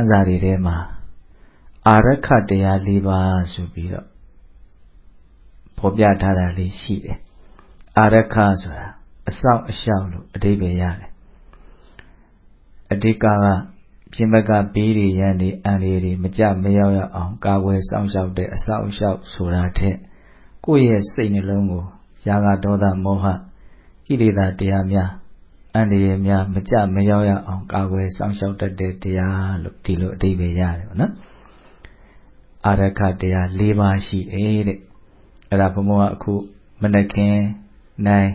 မ်းစာတွေထဲမှာအာရခတရား၄ပါးဆိုပြီးတော့ဖော်ပြထားတာလေးရှိတယ်အာရခဆိုတာအဆောက်အရှောက်လို့အဓိပ္ပာယ်ရတယ်အဓိကကပြင်ဘက်ကဘေးတွေရန်တွေအန်တွေတွေမကြမရောက်ရအောင်ကာကွယ်စောင့်ရှောက်တဲ့အဆောက်အရှောက်ဆိုတာထက်ကိုယ့်ရဲ့စိတ်နှလုံးကိုຢာကဒေါသမောဟကိလေသာတရားများ အန္တရာယ်များမကြမရောက်ရအောင်ကာကွယ်စောင့်ရှောက်တတ်တဲ့တရားလို့ဒီလိုအဓိပ္ပာယ်ရတယ်ပေါ့နော်အာရခတရား၄ပါးရှိတယ်တဲ့အဲ့ဒါဘုံဘုံကအခုမနက်ခင်းနိုင်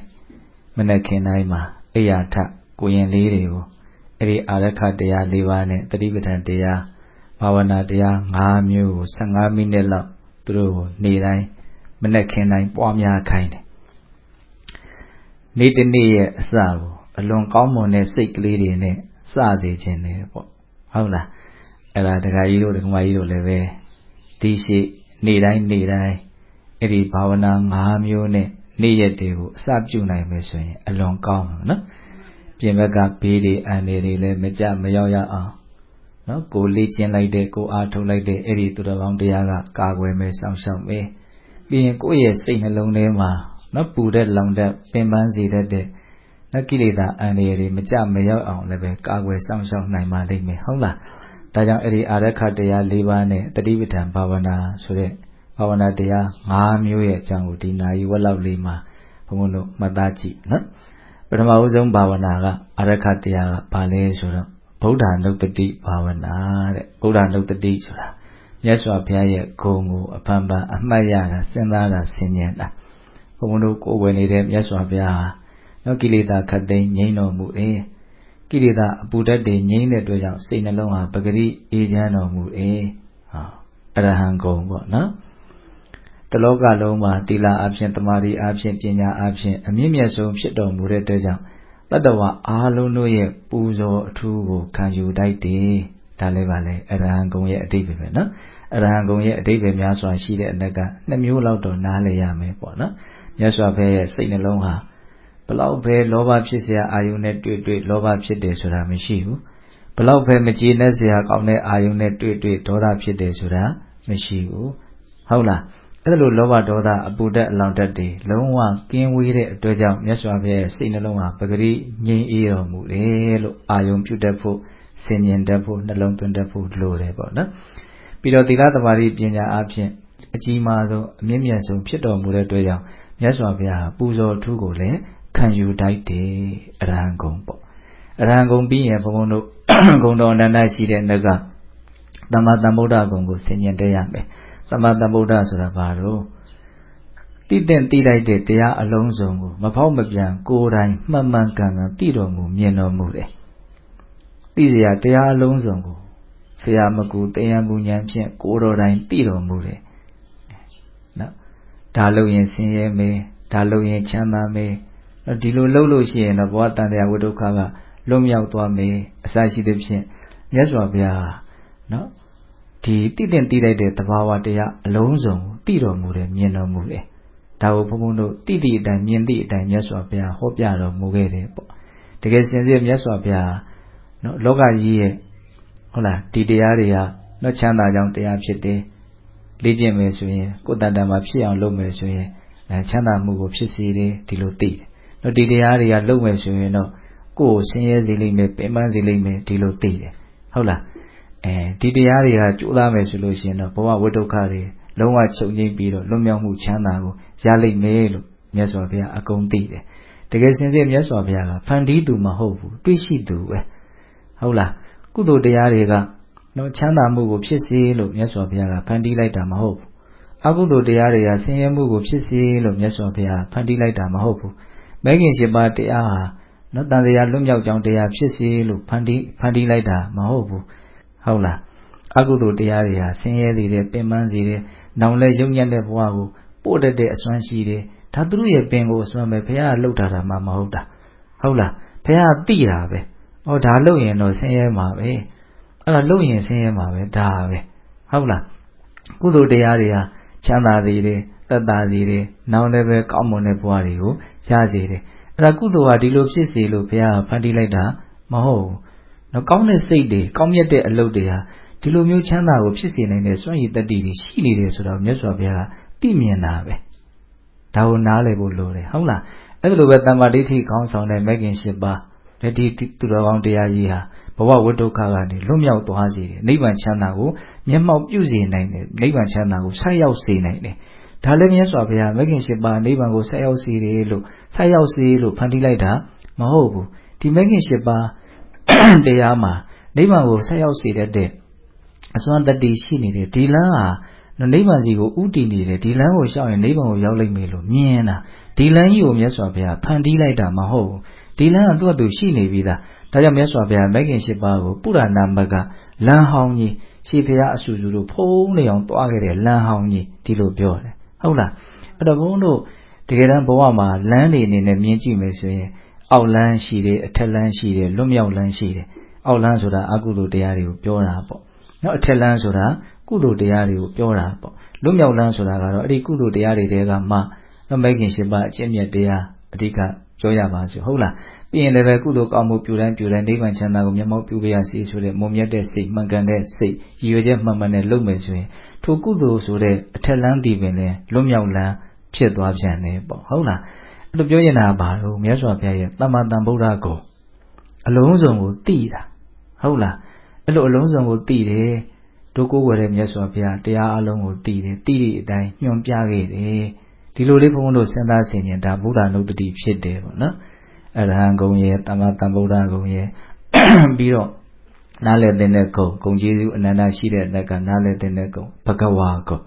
မနက်ခင်းတိုင်းမှာအိယာထကိုရင်လေးတွေကိုအဲ့ဒီအာရခတရား၄ပါးနဲ့တတိပဋ္ဌာန်တရားဘာဝနာတရား၅မျိုးကို15မိနစ်လောက်သူတို့ကိုနေ့တိုင်းမနက်ခင်းတိုင်းပွားများခိုင်းတယ်နေ့တစ်နေ့ရဲ့အစကို အလွန်ကောင်းမွန်တဲ့စိတ်ကလေးတွေနဲ့စစေခြင်းတယ်ပေါ့ဟုတ်လားအဲ့ဒါဒကာကြီးတို့ဒကာမကြီးတို့လည်းပဲဒီရှိနေ့တိုင်းနေ့တိုင်းအဲ့ဒီဘာဝနာ၅မျိုးနဲ့နေ့ရက်တွေကိုအစပြုနိုင်မယ်ဆိုရင်အလွန်ကောင်းမှာနော်ပြင်ဘက်ကဘေးတွေအန္တရာယ်တွေလည်းမကြမရောက်ရအောင်နော်ကိုလေ့ကျင့်လိုက်တဲ့ကိုအားထုတ်လိုက်တဲ့အဲ့ဒီသူတော်ကောင်းတရားကကာကွယ်မယ်စောင့်ရှောက်မယ်ပြီးရင်ကိုယ့်ရဲ့စိတ်နှလုံးထဲမှာနော်ပူတဲ့လောင်တဲ့ပင်ပန်းစေတတ်တဲ့ နော်ကိလေသာအန္တရာယ်တွေမကြမရောက်အောင်လည်းပဲကာကွယ်စောင့်ရှောက်နိုင်ပါလိမ့်မယ်ဟုတ်လားဒါကြောင့်အဲ့ဒီအာရခတရား၄ပါးနဲ့တတိပဋ္ဌာန်ဘာဝနာဆိုတဲ့ဘာဝနာတရား၅မျိုးရဲ့အကြောင်းကိုဒီနာယီဝက်လောက်လေးမှာဘုန်းဘုန်းတို့မှတ်သားကြည့်နော်ပထမဦးဆုံးဘာဝနာကအာရခတရားကဘာလဲဆိုတော့ဗုဒ္ဓနုတ္တိဘာဝနာတဲ့ဗုဒ္ဓနုတ္တိဆိုတာမြတ်စွာဘုရားရဲ့ဂုဏ်ကိုအဖန်ဖန်အမှတ်ရတာစဉ်းစားတာဆင်ញံတာဘုံဘုံတို့ကိုယ်ဝင်နေတဲ့မြတ်စွာဘုရားဟာ နော်ကိလေသာခတ်သိမ်းငြိမ်းတော်မူတယ်ကိလေသာအပူဓာတ်တွေငြိမ်းတဲ့အတွက်ကြောင့်စိတ်နှလုံးဟာပဂရိအေးချမ်းတော်မူတယ်ဟာအရဟံဂုံပေါ့နော်တလောကလုံးမှာတိလာအဖြစ်တမာရီအဖြစ်ပညာအဖြစ်အမြင့်မြတ်ဆုံးဖြစ်တော်မူတဲ့အတွက်ကြောင့်တတ္တဝါအားလုံးတို့ရဲ့ပူဇော်အထူးကိုခံယူတတ်တယ်ဒါလည်းပါလေအရဟံဂုံရဲ့အတိတ်ပဲနော်အရဟံဂုံရဲ့အတိတ်ပဲများစွာရှိတဲ့အနက်ကနှစ်မျိုးလောက်တော့နားလည်ရမယ်ပေါ့နော်မြတ်စွာဘုရားရဲ့စိတ်နှလုံးဟာ ဘလောက်ပဲလောဘဖြစ်เสียအာယုန်နဲ့တွေ့တွေ့လောဘဖြစ်တယ်ဆိုတာမရှိဘူးဘလောက်ပဲမကြည်နဲ့เสียကောင်းတဲ့အာယုန်နဲ့တွေ့တွေ့ဒေါသဖြစ်တယ်ဆိုတာမရှိဘူးဟုတ်လားအဲ့လိုလောဘဒေါသအပူဓာတ်အလောင်ဓာတ်တွေလုံးဝကင်းဝေးတဲ့အတွက်ကြောင့်မြတ်စွာဘုရားရဲ့စိတ်နှလုံးဟာပဂရိငြိမ်းအေးတော်မူတယ်လို့အာယုန်ပြုတတ်ဖို့ဆင်ញင်တတ်ဖို့နှလုံးသွင်းတတ်ဖို့လိုတယ်ပေါ့နော်ပြီးတော့သီလသမารိပညာအဖြစ်အကြီးမားဆုံးအမြင့်မြတ်ဆုံးဖြစ်တော်မူတဲ့အတွက်ကြောင့်မြတ်စွာဘုရားပူဇော်ထူးကိုလည်း ခံယူတတ်တယ်အရဟံဂုံပေါ့အရဟံဂုံပြီးရင်ဘုံဘုံတို့ဂုံတော်အနန္တရှိတဲ့နှကသမ္မာသမ္ဗုဒ္ဓဂုံကိုဆင်ញင်တက်ရမယ်သမ္မာသမ္ဗုဒ္ဓဆိုတာဘာလို့တိတဲ့တိလိုက်တဲ့တရားအလုံးစုံကိုမဖောက်မပြန်ကိုယ်တိုင်မှန်မှန်ကန်ကန်သိတော်မူမြင်တော်မူတယ်သိစရာတရားအလုံးစုံကိုဆရာမကူတရားမူဉာဏ်ဖြင့်ကိုယ်တော်တိုင်သိတော်မူတယ်နော်ဒါလို့ရင်ဆင်းရဲမယ်ဒါလို့ရင်ချမ်းသာမယ် ဒီလိုလှုပ်လို့ရှိရင်တော့ဘဝတန်တရားဝိဒုက္ခကလွတ်မြောက်သွားမယ်အစရှိသဖြင့်မြတ်စွာဘုရားနော်ဒီတည်တင်တည်လိုက်တဲ့သဘာဝတရားအလုံးစုံကိုတည်တော်မူတယ်မြင်တော်မူတယ်ဒါကိုဘုန်းဘုန်းတို့တည်တည်အတိုင်းမြင်တည်အတိုင်းမြတ်စွာဘုရားဟောပြတော်မူခဲ့တယ်ပေါ့တကယ်စင်စစ်မြတ်စွာဘုရားနော်လောကကြီးရဲ့ဟုတ်လားဒီတရားတွေကနော်ချမ်းသာကြောင်းတရားဖြစ်တယ်လေ့ကျင့်မယ်ဆိုရင်ကိုယ်တန်တန်မှာဖြစ်အောင်လုပ်မယ်ဆိုရင်အဲချမ်းသာမှုကိုဖြစ်စေတယ်ဒီလိုသိတယ် နော်ဒီတရားတွေကလုပ်မယ်ဆိုရင်တော့ကိုယ်ကိုဆင်းရဲစေလိမ့်မယ်ပင်ပန်းစေလိမ့်မယ်ဒီလိုသိတယ်ဟုတ်လားအဲဒီတရားတွေကကြိုးစားမယ်ဆိုလို့ရှိရင်တော့ဘဝဝိဒုက္ခတွေလုံးဝချုပ်ငြိမ့်ပြီးတော့လွတ်မြောက်မှုချမ်းသာကိုရလိမ့်မယ်လို့မြတ်စွာဘုရားအကုန်သိတယ်တကယ်စင်စစ်မြတ်စွာဘုရားကဖန်တီးသူမဟုတ်ဘူးတွေးရှိသူပဲဟုတ်လားကုသိုလ်တရားတွေကနော်ချမ်းသာမှုကိုဖြစ်စေလို့မြတ်စွာဘုရားကဖန်တီးလိုက်တာမဟုတ်ဘူးအကုသိုလ်တရားတွေကဆင်းရဲမှုကိုဖြစ်စေလို့မြတ်စွာဘုရားဖန်တီးလိုက်တာမဟုတ်ဘူး မဲခင်ရှင်ပါတရားဟာနော်တန်တရားလွတ်မြောက်ကြောင်းတရားဖြစ်စေလို့ဖန်တီးဖန်တီးလိုက်တာမဟုတ်ဘူးဟုတ်လားအကုသိုလ်တရားတွေဟာဆင်းရဲစေတယ်ပင်ပန်းစေတယ်နောင်လဲယုံညံ့တဲ့ဘဝကိုပို့တတ်တဲ့အစွမ်းရှိတယ်ဒါသူတို့ရဲ့ပင်ကိုအစွမ်းပဲဘုရားလှုပ်ထားတာမှမဟုတ်တာဟုတ်လားဘုရားသိတာပဲဩဒါလှုပ်ရင်တော့ဆင်းရဲမှာပဲအဲ့ဒါလှုပ်ရင်ဆင်းရဲမှာပဲဒါပဲဟုတ်လားကုသိုလ်တရားတွေဟာချမ်းသာစေတယ် သက်သာစေတယ်နောင်လည်းပဲကောင်းမွန်တဲ့ဘဝတွေကိုရစေတယ်အဲ့ဒါကုသိုလ်ဟာဒီလိုဖြစ်စေလို့ဘုရားဖန်တီးလိုက်တာမဟုတ်ဘူးနော်ကောင်းတဲ့စိတ်တွေကောင်းမြတ်တဲ့အလုပ်တွေဟာဒီလိုမျိုးချမ်းသာကိုဖြစ်စေနိုင်တဲ့စွန့်ရည်တတ္တိတွေရှိနေတယ်ဆိုတော့မြတ်စွာဘုရားကသိမြင်တာပဲဒါကိုနားလည်ဖို့လိုတယ်ဟုတ်လားအဲ့ဒါလိုပဲတမ္မာဒိဋ္ဌိခေါင်းဆောင်တဲ့မဂ်ကင်၈ပါးဒီသူတော်ကောင်းတရားကြီးဟာဘဝဝိဒုက္ခကနေလွတ်မြောက်သွားစေတယ်နိဗ္ဗာန်ချမ်းသာကိုမျက်မှောက်ပြုစေနိုင်တယ်နိဗ္ဗာန်ချမ်းသာကိုဆက်ရောက်စေနိုင်တယ် ဒါလည်းမြတ်စွာဘုရားမဂ်ကင်၈ပါးနိဗ္ဗာန်ကိုဆက်ရောက်စေတယ်လို့ဆက်ရောက်စေလို့ဖန်တီးလိုက်တာမဟုတ်ဘူးဒီမဂ်ကင်၈ပါးတရားမှာနိဗ္ဗာန်ကိုဆက်ရောက်စေတဲ့အစွမ်းတတ္တိရှိနေတယ်ဒီလမ်းဟာနိဗ္ဗာန်စီကိုဥတည်နေတယ်ဒီလမ်းကိုရှောက်ရင်နိဗ္ဗာန်ကိုရောက်လိမ့်မယ်လို့မြင်တာဒီလမ်းကြီးကိုမြတ်စွာဘုရားဖန်တီးလိုက်တာမဟုတ်ဘူးဒီလမ်းကသူ့အတူရှိနေပြီးသားဒါကြောင့်မြတ်စွာဘုရားမဂ်ခင်၈ပါးကိုပုရဏမကလမ်းဟောင်းကြီးရှေးဘုရားအဆူဆူတို့ဖုံးနေအောင်တွားခဲ့တဲ့လမ်းဟောင်းကြီးဒီလိုပြောတယ် ဟုတ်လားအဲ့တော့ဘုန်းတို့တကယ်တမ်းဘဝမှာလမ်းတွေအနေနဲ့မြင်ကြည့်မယ်ဆိုရင်အောက်လမ်းရှိတယ်အထက်လမ်းရှိတယ်လွတ်မြောက်လမ်းရှိတယ်အောက်လမ်းဆိုတာအကုသိုလ်တရားတွေကိုပြောတာပေါ့နော်အထက်လမ်းဆိုတာကုသိုလ်တရားတွေကိုပြောတာပေါ့လွတ်မြောက်လမ်းဆိုတာကတော့အဲ့ဒီကုသိုလ်တရားတွေတဲကမှနော်မိခင်ရှင်ပါအကျင့်မြတ်တရားအဓိကပြောရပါစို့ဟုတ်လား ပြီးရင်လည်းပဲကုသိုလ်ကောင်းမှုပြုတိုင်းပြုတိုင်းနိဗ္ဗာန်ချမ်းသာကိုမျက်မှောက်ပြုပြရစီဆိုတဲ့မုံမြတ်တဲ့စိတ်မှန်ကန်တဲ့စိတ်ရည်ရွယ်ချက်မှန်မှန်နဲ့လုပ်မယ်ဆိုရင်ထိုကုသိုလ်ဆိုတဲ့အထက်လမ်းတည်ပင်လဲလွတ်မြောက်လမ်းဖြစ်သွားပြန်တယ်ပေါ့ဟုတ်လားအဲ့လိုပြောရင်တာဘာလို့မြတ်စွာဘုရားရဲ့တမ္မာတန်ဗုဒ္ဓကိုအလုံးစုံကိုသိတာဟုတ်လားအဲ့လိုအလုံးစုံကိုသိတယ်ဒုကိုးဝယ်တဲ့မြတ်စွာဘုရားတရားအလုံးကိုသိတယ်သိတဲ့အတိုင်းညွှန်ပြခဲ့တယ်ဒီလိုလေးဘုန်းဘုန်းတို့စဉ်းစားဆင်ခြင်ဒါဗုဒ္ဓနုတ္တိဖြစ်တယ်ပေါ့နော် အရဟံဂုံရဲ့တမ္မာတန်ဗုဒ္ဓဂုံရဲ့ပြီးတော့နားလည်တဲ့ဂုံဂုံကျေးဇူးအနန္တရှိတဲ့တက်ကနားလည်တဲ့ဂုံဘဂဝါဂုံ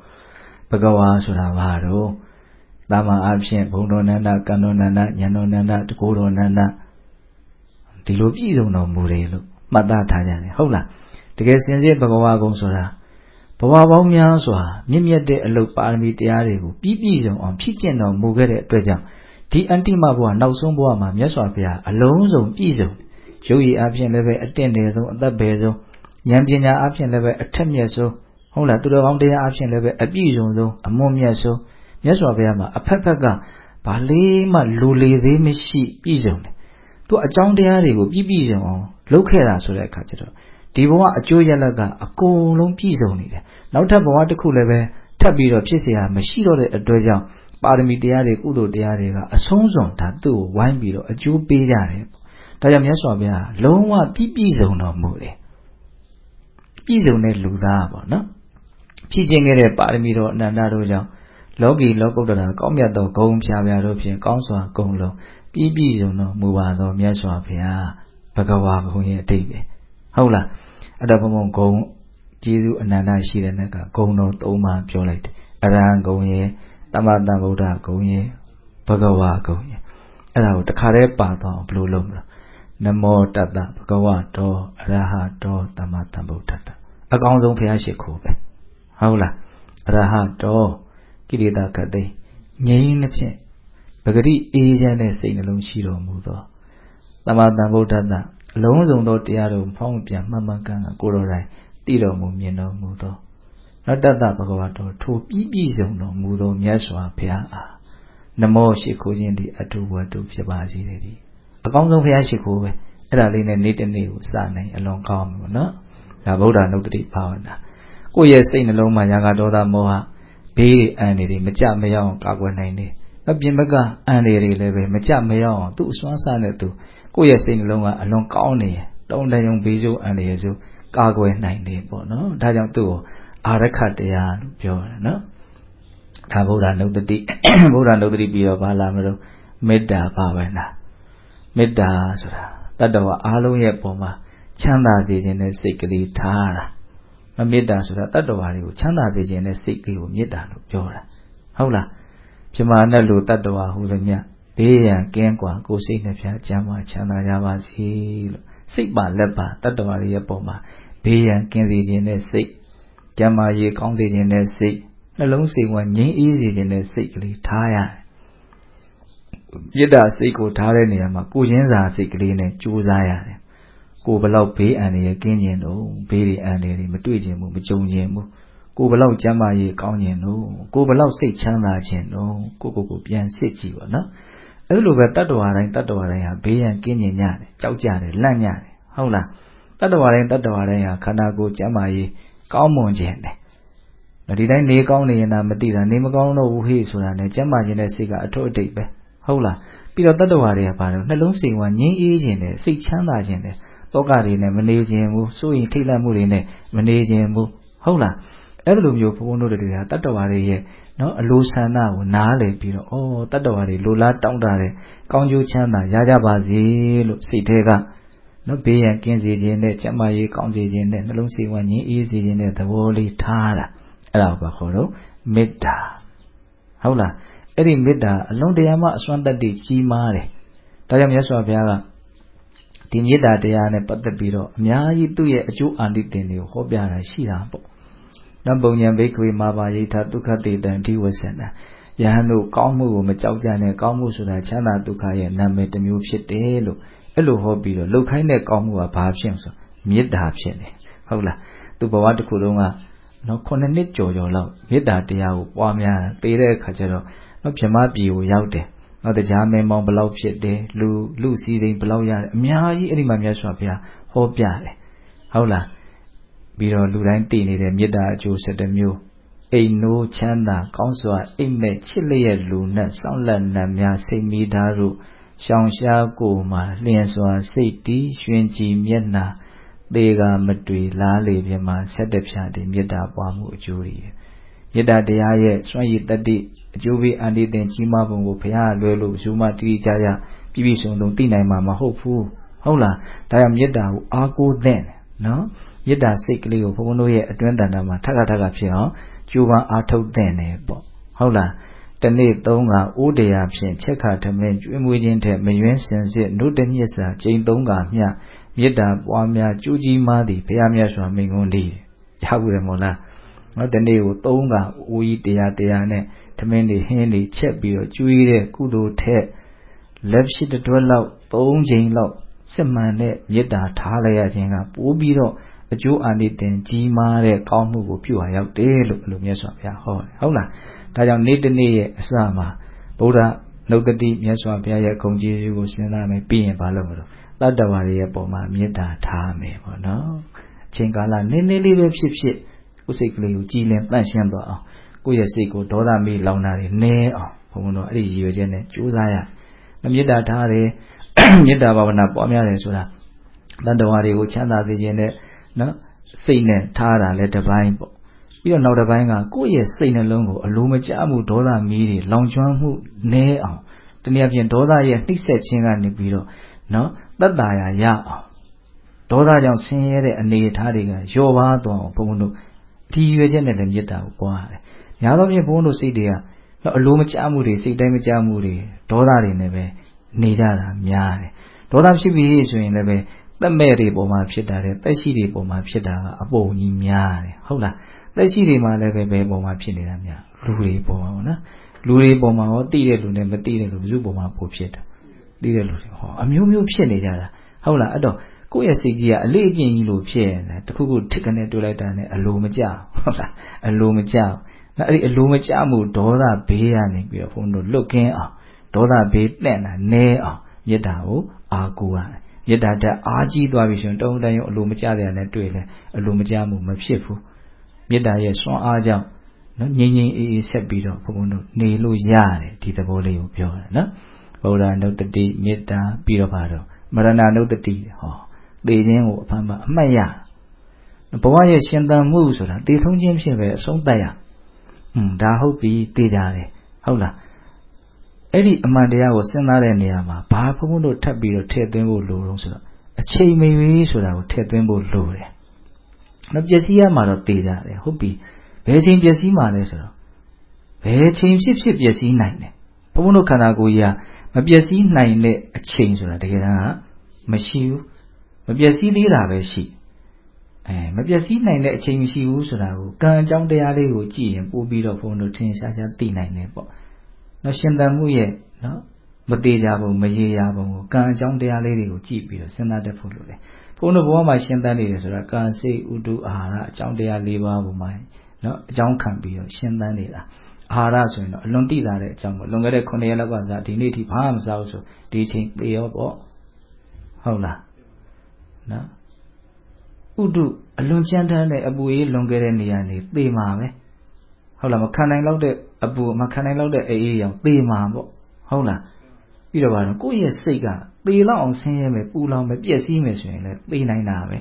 ဘဂဝါဆိုတာဘာတော့တာမန်အဖြစ်ဘုံတော်နန္ဒကံတော်နန္ဒဉာဏ်တော်နန္ဒတကိုးတော်နန္ဒဒီလိုပြည့်စုံတော်မူတယ်လို့မှတ်သားထားကြတယ်ဟုတ်လားတကယ်စင်စစ်ဘဂဝါကုံဆိုတာဘဝပေါင်းများစွာမြင့်မြတ်တဲ့အလုပ်ပါရမီတရားတွေကိုပြည့်ပြည့်စုံအောင်ဖြည့်ကျင့်တော်မူခဲ့တဲ့အတွက်ကြောင့် ဒီအန္တိမဘဝနောက်ဆုံးဘဝမှာမြတ်စွာဘုရားအလုံးစုံပြည့်စုံရုပ်ရည်အဖြစ်လည်းပဲအတင့်တယ်ဆုံးအသက်ပဲဆုံးဉာဏ်ပညာအဖြစ်လည်းပဲအထက်မြတ်ဆုံးဟုတ်လားသူတော်ကောင်းတရားအဖြစ်လည်းပဲအပြည့်စုံဆုံးအမွန်မြတ်ဆုံးမြတ်စွာဘုရားမှာအဖက်ဖက်ကဘာလေးမှလူလေသေးမရှိပြည့်စုံတယ်သူအကြောင်းတရားတွေကိုပြည့်ပြည့်စုံအောင်လုပ်ခဲ့တာဆိုတဲ့အခါကျတော့ဒီဘဝအကျိုးရလဒ်ကအကုန်လုံးပြည့်စုံနေတယ်နောက်ထပ်ဘဝတစ်ခုလည်းပဲထပ်ပြီးတော့ဖြစ်เสียမရှိတော့တဲ့အတွက်ကြောင့် ပါရမီတရားတွေကုသိုလ်တရားတွေကအဆုံးစွန်ဒါသူ့ကိုဝိုင်းပြီးတော့အကျိုးပေးကြတယ်ဒါကြောင့်မြတ်စွာဘုရားလုံးဝပြည့်ပြည့်စုံတော်မူတယ်ပြည့်စုံတဲ့လူသားပေါ့နော်ဖြည့်ခြင်းခဲ့တဲ့ပါရမီတော်အနန္တတို့ကြောင့်လောကီလောကုတ္တရာကောင်းမြတ်သောဂုံဖြာဖြာတို့ဖြင့်ကောင်းစွာဂုံလုံးပြည့်ပြည့်စုံတော်မူပါသောမြတ်စွာဘုရားဘဂဝါဘုံရဲ့အတိတ်ပဲဟုတ်လားအဲ့တော့ဘုံဘုံဂုံကျေးဇူးအနန္တရှိတဲ့နဲ့ကဂုံတော်၃ပါးပြောလိုက်တယ်အရဟံဂုံရဲ့ တမ္မာတန်ဗုဒ္ဓဂုံရဲ့ဘဂဝါဂုံရဲ့အဲ့ဒါကိုတခါတည်းပါတော့ဘယ်လိုလုပ်မလဲနမောတတ္တဘဂဝတောအရဟတောတမ္မာတန်ဗုဒ္ဓတအကောင်းဆုံးဘုရားရှိခိုးပဲဟုတ်လားအရဟတောကိရိတာကတိငြိမ်းနှဖြင့်ပဂတိအေးချမ်းတဲ့စိတ်နှလုံးရှိတော်မူသောတမ္မာတန်ဗုဒ္ဓတအလုံးစုံသောတရားတို့ဖောင်းပြန်မှန်မှန်ကန်ကန်ကိုယ်တော်တိုင်တည်တော်မူမြင်တော်မူသော နတ္တတဘဂဝတောထိုပြည့်ပြည့်စုံတော်မူသောမြတ်စွာဘုရားအားနမောရှိခိုးခြင်းသည်အထုဝတ္ထုဖြစ်ပါစေတည်းအကောင်းဆုံးဘုရားရှိခိုးပဲအဲ့ဒါလေးနဲ့နေ့တနေ့ကိုစနိုင်အလွန်ကောင်းပြီနော်ဒါဗုဒ္ဓနုတ္တိဘာဝနာကိုယ့်ရဲ့စိတ်နှလုံးမှာရာဂဒေါသမောဟဘေးတွေအန္တရာယ်မကြမရောက်ကာကွယ်နိုင်တယ်အပြင်ဘက်ကအန္တရာယ်တွေလည်းပဲမကြမရောက်အောင်သူ့အစွမ်းစားနဲ့သူကိုယ့်ရဲ့စိတ်နှလုံးကအလွန်ကောင်းနေတုံးတယုံဘေးကျိုးအန္တရာယ်ဆိုကာကွယ်နိုင်တယ်ပေါ့နော်ဒါကြောင့်သူ့ကို အာရခတရားလို့ပြောတယ်နော်ဒါဗုဒ္ဓနုတ္တိဗုဒ္ဓနုတ္တိပြီးတော့ဘာလာမလို့မေတ္တာပါပဲလားမေတ္တာဆိုတာတတ္တဝအားလုံးရဲ့ပုံမှာချမ်းသာစေခြင်းနဲ့စိတ်ကလေးထားတာမမေတ္တာဆိုတာတတ္တဝါတွေကိုချမ်းသာစေခြင်းနဲ့စိတ်ကလေးကိုမေတ္တာလို့ပြောတာဟုတ်လားပြမာနဲ့လူတတ္တဝါဟူသည်မြဘေးရန်ကင်းကွာကိုယ်စိတ်နှဖျားကျမ်းမာချမ်းသာကြပါစေလို့စိတ်ပါလက်ပါတတ္တဝါတွေရဲ့ပုံမှာဘေးရန်ကင်းစေခြင်းနဲ့စိတ် ကျမ်းမာရေးကောင်းစေခြင်းနဲ့စိတ်နှလုံးစိတ်ဝငြိမ်းအေးစေခြင်းနဲ့စိတ်ကလေးထားရတယ်မေတ္တာစိတ်ကိုထားတဲ့နေရာမှာကိုချင်းစာစိတ်ကလေးနဲ့ကြိုးစားရတယ်ကိုဘလောက်ဘေးအန္တရာယ်ကင်းခြင်းတော့ဘေးတွေအန္တရာယ်တွေမတွေ့ခြင်းဘူးမကြုံခြင်းဘူးကိုဘလောက်ကျမ်းမာရေးကောင်းခြင်းတော့ကိုဘလောက်စိတ်ချမ်းသာခြင်းတော့ကိုကိုကိုပြန်စစ်ကြည့်ပါနော်အဲ့လိုပဲတတ္တဝါတိုင်းတတ္တဝါတိုင်းဟာဘေးရန်ကင်းခြင်းညတယ်ကြောက်ကြတယ်လန့်ညတယ်ဟုတ်လားတတ္တဝါတိုင်းတတ္တဝါတိုင်းဟာခန္ဓာကိုယ်ကျမ်းမာရေး ကောင်းမွန်ခြင်းတယ်ဒီတိုင်းနေကောင်းနေရင်သာမသိတာနေမကောင်းတော့ဘူးဟေ့ဆိုတာနဲ့ကျမ်းမာခြင်းတဲ့စိတ်ကအထွတ်အတိတ်ပဲဟုတ်လားပြီးတော့တတ္တဝါတွေကဘာလို့နှလုံးစိတ်ဝငြင်းအေးခြင်းနဲ့စိတ်ချမ်းသာခြင်းနဲ့တောကတွေနဲ့မနေခြင်းဘူးစိုးရင်ထိတ်လန့်မှုတွေနဲ့မနေခြင်းဘူးဟုတ်လားအဲ့လိုမျိုးဘုန်းဘုန်းတို့တွေကတတ္တဝါတွေရဲ့နော်အလိုဆန္ဒကိုနားလည်ပြီးတော့ဩတတ္တဝါတွေလိုလားတောင်းတတဲ့ကောင်းကျိုးချမ်းသာရကြပါစေလို့စိတ်ထဲက နော်ဘေးရန်ကင်းစေခြင်းနဲ့ကျမကြီးကောင်းစေခြင်းနဲ့နှလုံးစိတ်ဝငြင်းအေးစေခြင်းနဲ့သဘောလေးထားတာအဲ့ဒါကိုခေါ်တော့မေတ္တာဟုတ်လားအဲ့ဒီမေတ္တာအလုံးတရားမှအစွမ်းတတ္တိကြီးမားတယ်ဒါကြောင့်မြတ်စွာဘုရားကဒီမေတ္တာတရားနဲ့ပတ်သက်ပြီးတော့အများကြီးသူ့ရဲ့အကျိုးအာနိသင်တွေကိုဟောပြတာရှိတာပေါ့နပုံညာဘိက္ခွေမာပါယိထဒုက္ခတေတံဒီဝဆန္ဒယဟန်တို့ကောင်းမှုကိုမကြောက်ကြနဲ့ကောင်းမှုဆိုတာချမ်းသာဒုက္ခရဲ့နာမည်တစ်မျိုးဖြစ်တယ်လို့ အဲ့လိုဟောပြီးတော့လှုပ်ခိုင်းတဲ့ကောင်းမှုကဘာဖြစ်ဆိုမေတ္တာဖြစ်တယ်ဟုတ်လားသူဘဝတစ်ခုလုံးကနော်ခုနှစ်နှစ်ကြော်ကြော်လောက်မေတ္တာတရားကိုပွားများတေးတဲ့အခါကျတော့နော်ဗြဟ္မပြည်ကိုရောက်တယ်နော်တရားမင်းမောင်ဘလောက်ဖြစ်တယ်လူလူစည်းစိမ်ဘလောက်ရတယ်အများကြီးအဲ့ဒီမှာမြတ်စွာဘုရားဟောပြတယ်ဟုတ်လားပြီးတော့လူတိုင်းတည်နေတဲ့မေတ္တာအကျိုး7မျိုးအိမ်နိုးချမ်းသာကောင်းစွာအိမ်မက်ချစ်လျက်လူနဲ့စောင့်လက်နံများစိတ်မိသားတို့ ရှောင်ရှားကိုမှလျင်စွာစိတ်တီးရွှင်ကြည်မျက်နှာသေကမတွေ့လားလေပြမှာဆက်တဖြာတည်မေတ္တာပွားမှုအကျိုးတွေမေတ္တာတရားရဲ့စွန့်ရည်တတ္တိအကျိုးပေးအန္တိသင်ကြီးမားပုံကိုဘုရားလွယ်လို့ဘယ်သူမှတိတိကျကျပြည့်ပြည့်စုံစုံသိနိုင်မှာမဟုတ်ဘူးဟုတ်လားဒါကြောင့်မေတ္တာကိုအားကိုးသင့်တယ်နော်မေတ္တာစိတ်ကလေးကိုဘုန်းဘုန်းတို့ရဲ့အတွင်းတန်တာမှာထပ်ထပ်ထပ်ဖြစ်အောင်ကြိုးပမ်းအားထုတ်သင့်တယ်ပေါ့ဟုတ်လား တနေ့သုံးကအိုးတရားဖြင့်ချက်ခါထမင်းကျွေးမွေးခြင်းထက်မယွင်းစင်စစ်နှုတ်တညစ်စာကျိန်သုံးကမျှမေတ္တာပွားများကြိုးကြီးမားသည်ဘုရားမြတ်စွာမိန်ခွန်းသည်ရဘူးတယ်မို့လားနော်တနေ့ကိုသုံးကအိုးကြီးတရားတရားနဲ့ထမင်းတွေဟင်းတွေချက်ပြီးတော့ကျွေးတဲ့ကုသိုလ်ထက်လက်ရှိတွက်လောက်သုံးချိန်လောက်စစ်မှန်တဲ့မေတ္တာထားလိုက်ရခြင်းကပိုးပြီးတော့အကျိုးအာနိသင်ကြီးမားတဲ့ကောင်းမှုကိုပြုဟာရောက်တယ်လို့ဘုလိုမြတ်စွာဘုရားဟောတယ်ဟုတ်လား ဒါကြောင့်နေ့တစ်နေ့ရဲ့အစမှာဗုဒ္ဓနှုတ်တိမြတ်စွာဘုရားရဲ့ဂုဏ်ကျေးဇူးကိုစဉ်းစားမယ်ပြီးရင်ဘာလုပ်မလို့တတ္တဝါတွေရဲ့ပုံမှာမေတ္တာထားမယ်ပေါ့နော်အချိန်ကာလနည်းနည်းလေးပဲဖြစ်ဖြစ်ကိုယ်စိတ်ကလေးကိုကြည်လင်တန့်ရှင်းသွားအောင်ကိုယ့်ရဲ့စိတ်ကိုဒေါသမေးလောင်တာတွေနည်းအောင်ဘုံဘုံတို့အဲ့ဒီရည်ရွယ်ချက်နဲ့ကြိုးစားရမေတ္တာထားတယ်မေတ္တာဘာဝနာပွားများတယ်ဆိုတာတတ္တဝါတွေကိုချမ်းသာစေခြင်းနဲ့နော်စိတ်နဲ့ထားတာလည်းတစ်ပိုင်းပေါ့ ပြီးတော့နောက်တစ်ပိုင်းကကိုယ့်ရဲ့စိတ်နှလုံးကိုအလိုမကျမှုဒေါသမီးတွေလောင်ကျွမ်းမှုနည်းအောင်တနည်းအားဖြင့်ဒေါသရဲ့နှိမ့်ဆက်ခြင်းကနေပြီးတော့နော်တတ်တာရာရအောင်ဒေါသကြောင့်ဆင်းရဲတဲ့အနေအထားတွေကလျော့ပါသွားအောင်ဘုန်းဘုန်းတို့ဒီရွယ်ချက်နဲ့လည်းမေတ္တာကိုပွားရတယ်။များသောဖြင့်ဘုန်းဘုန်းတို့စိတ်တွေကအလိုမကျမှုတွေစိတ်တိုင်းမကျမှုတွေဒေါသတွေနဲ့ပဲနေကြတာများတယ်။ဒေါသဖြစ်ပြီးဆိုရင်လည်းပဲသက်မဲ့တွေပေါ်မှာဖြစ်တာတဲ့သက်ရှိတွေပေါ်မှာဖြစ်တာကအပုံကြီးများတယ်ဟုတ်လားသက်ရှိတွေမှာလည်းပဲဘယ်ပေါ်မှာဖြစ်နေတာများလူတွေပေါ်မှာပေါ့နော်လူတွေပေါ်မှာရောတိတဲ့လူနဲ့မတိတဲ့လူဘယ်သူပေါ်မှာပိုဖြစ်တာတိတဲ့လူတွေဟောအမျိုးမျိုးဖြစ်နေကြတာဟုတ်လားအဲ့တော့ကိုယ့်ရဲ့စိတ်ကြီးကအလေးအကျင့်ကြီးလို့ဖြစ်နေတယ်တခုခုထစ်ကနေတွေ့လိုက်တာနဲ့အလိုမကျဟုတ်လားအလိုမကျနော်အဲ့ဒီအလိုမကျမှုဒေါသဘေးကနေပြီးတော့ဘုန်းတို့လွတ်ကင်းအောင်ဒေါသဘေးတန့်တာနည်းအောင်မေတ္တာကိုအာကိုရတယ်မေတ္တာတက်အားကြီးသွားပြီဆိုရင်တုံးတန်ရုံအလိုမကျတဲ့နဲ့တွေ့လဲအလိုမကျမှုမဖြစ်ဘူး မေတ္တာရဲ့စွမ်းအားကြောင့်နော်ငြိမ်ငြိမ်အေးအေးဆက်ပြီးတော့ဘုန်းဘုန်းတို့နေလို့ရတယ်ဒီသဘောလေးကိုပြောတယ်နော်ဗုဒ္ဓနုတ္တိမေတ္တာပြီးတော့ပါတော့မရဏနုတ္တိဟောသေခြင်းကိုအဖန်ဖန်အမှတ်ရဘဝရဲ့ရှင်သန်မှုဆိုတာတည်ဆုံးခြင်းဖြစ်ပဲအဆုံးသတ်ရอืมဒါဟုတ်ပြီသိကြတယ်ဟုတ်လားအဲ့ဒီအမှန်တရားကိုစဉ်းစားတဲ့နေရာမှာဘာဘုံဘုံတို့ထပ်ပြီးတော့ထည့်သွင်းဖို့လိုတော့ဆိုတော့အချိန်မရွေးဆိုတာကိုထည့်သွင်းဖို့လိုတယ်။ နော်ပျက်စီးရမှာတော့တေးကြတယ်ဟုတ်ပြီ။ဘယ်ချိန်ပျက်စီးမှာလဲဆိုတော့ဘယ်ချိန်ဖြစ်ဖြစ်ပျက်စီးနိုင်တယ်။ဘုံဘုံတို့ခန္ဓာကိုယ်ကြီးကမပျက်စီးနိုင်တဲ့အချိန်ဆိုတာတကယ်တမ်းကမရှိဘူး။မပျက်စီးသေးတာပဲရှိ။အဲမပျက်စီးနိုင်တဲ့အချိန်မရှိဘူးဆိုတာကိုကံအကြောင်းတရားလေးကိုကြည့်ရင်ပို့ပြီးတော့ဘုံတို့ထင်ရှားရှားသိနိုင်တယ်ပေါ့။နော်ရှင်သန်မှုရဲ့နော်မသေးကြဘူးမရေရာဘူးကံအကြောင်းတရားလေးတွေကိုကြည့်ပြီးတော့စဉ်းစားတတ်ဖို့လိုတယ် ဘုန်းတော်ဘဝမှာရှင်သန်နေတယ်ဆိုတာကံစိတ်ဥဒုအာဟာရအကြောင်းတရား၄ပါးပုံမှာနော်အကြောင်းခံပြီးတော့ရှင်သန်နေတာအာဟာရဆိုရင်တော့အလွန်တိလာတဲ့အကြောင်းပေါ့လွန်ခဲ့တဲ့9ရက်လောက်ကစားဒီနေ့ထိဘာမှမစားဘူးဆိုဒီချိန်သေရောပေါ့ဟုတ်လားနော်ဥဒုအလွန်ကြမ်းတမ်းတဲ့အပူအေးလွန်ခဲ့တဲ့နေရာနေသေမှာပဲဟုတ်လားမခံနိုင်တော့တဲ့အပူမခံနိုင်တော့တဲ့အေးအေးရောင်သေမှာပေါ့ဟုတ်လားပြီးတော့ဗါတော့ကိုယ့်ရဲ့စိတ်က သေလောက်အောင်ဆင်းရဲမယ်ပူလောင်မယ်ပြည့်စည်မယ်ဆိုရင်လည်းသေနိုင်တာပဲ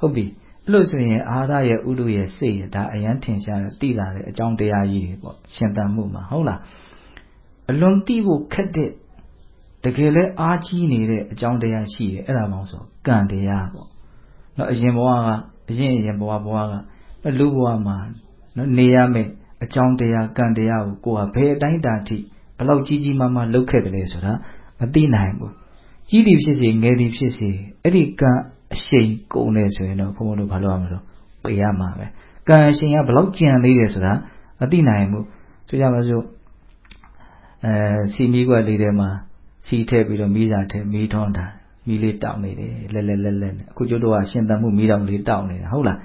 ဟုတ်ပြီအဲ့လိုဆိုရင်အာရရဲ့ဥဒုရဲ့စိတ်ရဒါအယံထင်ရှားတိလာတဲ့အကြောင်းတရားကြီးတွေပေါ့ရှင်သန်မှုမှာဟုတ်လားအလွန်တိဖို့ခက်တဲ့တကယ်လဲအားကြီးနေတဲ့အကြောင်းတရားရှိတယ်အဲ့ဒါမှဆိုကံတရားပေါ့နော်အရင်ဘဝကအရင်အရင်ဘဝဘဝကလူဘဝမှာနော်နေရမယ်အကြောင်းတရားကံတရားကိုကိုယ်ကဘယ်အတိုင်းတာထိဘလောက်ကြီးကြီးမားမားလုပ်ခဲ့တယ်လဲဆိုတာမသိနိုင်ဘူး ကြီးသည်ဖြစ်စေငယ်သည်ဖြစ်စေအဲ့ဒီကံအရှိန်ကုန်တယ်ဆိုရင်တော့ဘုန်းဘုန်းတို့ဘာလုပ်ရမလို့ပေးရမှာပဲကံအရှိန်ကဘလောက်ကြံသေးတယ်ဆိုတာမသိနိုင်ဘူးဆိုကြပါစို့အဲစီမီးကွက်လေးထဲမှာစီထည့်ပြီးတော့မီးစာထည့်မီးထွန်းတာမီးလေးတောက်နေတယ်လဲလဲလဲလဲအခုကျတို့ကရှင်သန်မှုမီးတောင်လေးတောက်နေတာဟုတ်လား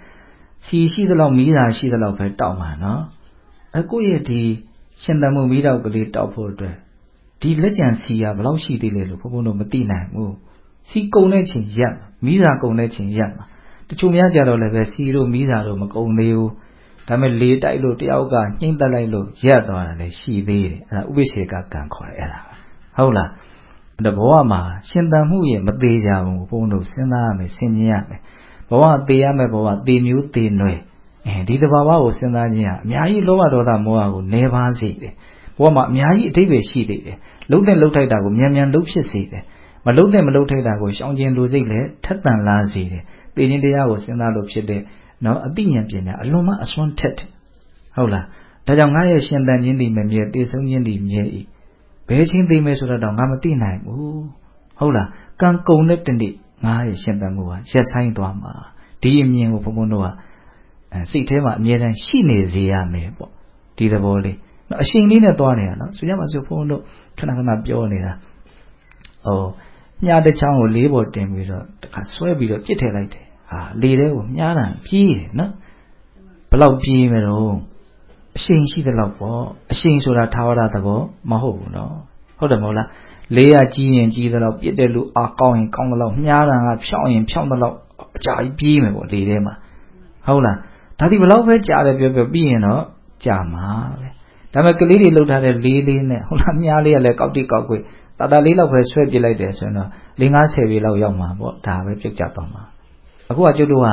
စီရှိသလောက်မီးစာရှိသလောက်ပဲတောက်မှာနော်အခုရဲ့ဒီရှင်သန်မှုမီးတောက်ကလေးတောက်ဖို့အတွက် ဒီလက်ကြံစီကဘလောက်ရှိသေးလဲလို့ဘုန်းဘုန်းတို့မသိနိုင်ဘူးစီကုံတဲ့ချိန်ရက်မီးစာကုံတဲ့ချိန်ရက်မှာတချို့များကြတော့လည်းပဲစီတို့မီးစာတို့မကုံသေးဘူးဒါပေမဲ့လေတိုက်လို့တယောက်ကညှိမ့်တက်လိုက်လို့ရက်သွားတာလည်းရှိသေးတယ်အဲဒါဥပိ္ပစေကကံခေါ်တယ်အဲ့ဒါဟုတ်လားတဘဝမှာရှင်သန်မှုရဲ့မသေးကြဘူးဘုန်းတို့စဉ်းစားရမယ်ဆင်ခြင်ရမယ်ဘဝသေးရမယ်ဘဝသေမျိုးသေနွယ်အဲဒီတဘာဝကိုစဉ်းစားခြင်းဟာအများကြီးလောဘဒေါသမောဟကိုနေပါစေတယ် ဘဝမှာအများကြီးအတိတ်ပဲရှိသေးတယ်လှုပ်တဲ့လှုပ်ထိုက်တာကိုမြန်မြန်လှုပ်ဖြစ်စေတယ်မလှုပ်တဲ့မလှုပ်ထိုက်တာကိုရှောင်ကျင်လူစိတ်လည်းထက်သန်လာစေတယ်သိခြင်းတရားကိုစဉ်းစားလို့ဖြစ်တဲ့နော်အသိဉာဏ်ပညာအလွန်မှအစွမ်းထက်တယ်ဟုတ်လားဒါကြောင့်ငါရဲ့ရှင်သန်ခြင်းဒီမမြဲတည်ဆုံးခြင်းဒီမြဲ၏ဘယ်ချင်းသိမယ်ဆိုတော့ငါမသိနိုင်ဘူးဟုတ်လားကံကုံတဲ့တနေ့ငါရဲ့ရှင်သန်မှုဟာရက်ဆိုင်သွားမှာဒီအမြင်ကိုဘုံဘုံတို့ကစိတ်ထဲမှာအမြဲတမ်းရှိနေစေရမယ်ပေါ့ဒီသဘောလေး နော်အရှင်လေးနဲ့သွားနေတာနော်ဆိုကြပါစို့ဘုံတို့ခဏခဏပြောနေတာဟိုမြားတစ်ချောင်းကိုလေးပေါ်တင်ပြီးတော့တခါဆွဲပြီးတော့ပြစ်ထည့်လိုက်တယ်ဟာလေထဲကိုမြားတာပြေးတယ်နော်ဘလောက်ပြေးမလို့အရှိန်ရှိသလောက်ပေါ့အရှိန်ဆိုတာသာဝရသဘောမဟုတ်ဘူးနော်ဟုတ်တယ်မဟုတ်လားလေးရကြီးရင်ကြီးသလောက်ပြစ်တဲ့လူအာကောင်းရင်ကောင်းသလောက်မြားတာကဖြောင်းရင်ဖြောင်းသလောက်အကြာကြီးပြေးမယ်ပေါ့လေထဲမှာဟုတ်လားဒါဒီဘလောက်ပဲကြာတယ်ပြောပြောပြီးရင်တော့ကြာမှာပဲ ဒါပေမဲ့ကလေးတွေလှုပ်ထားတဲ့လေးလေးနဲ့ဟုတ်လားမြားလေးကလည်းကောက်တိကောက်ကွေ့တာတာလေးလောက်ပဲဆွဲပြလိုက်တယ်ဆိုရင်တော့၄50ပြီလောက်ရောက်မှာပေါ့ဒါပဲပြုတ်ကြသွားမှာအခုကကျွတ်တို့က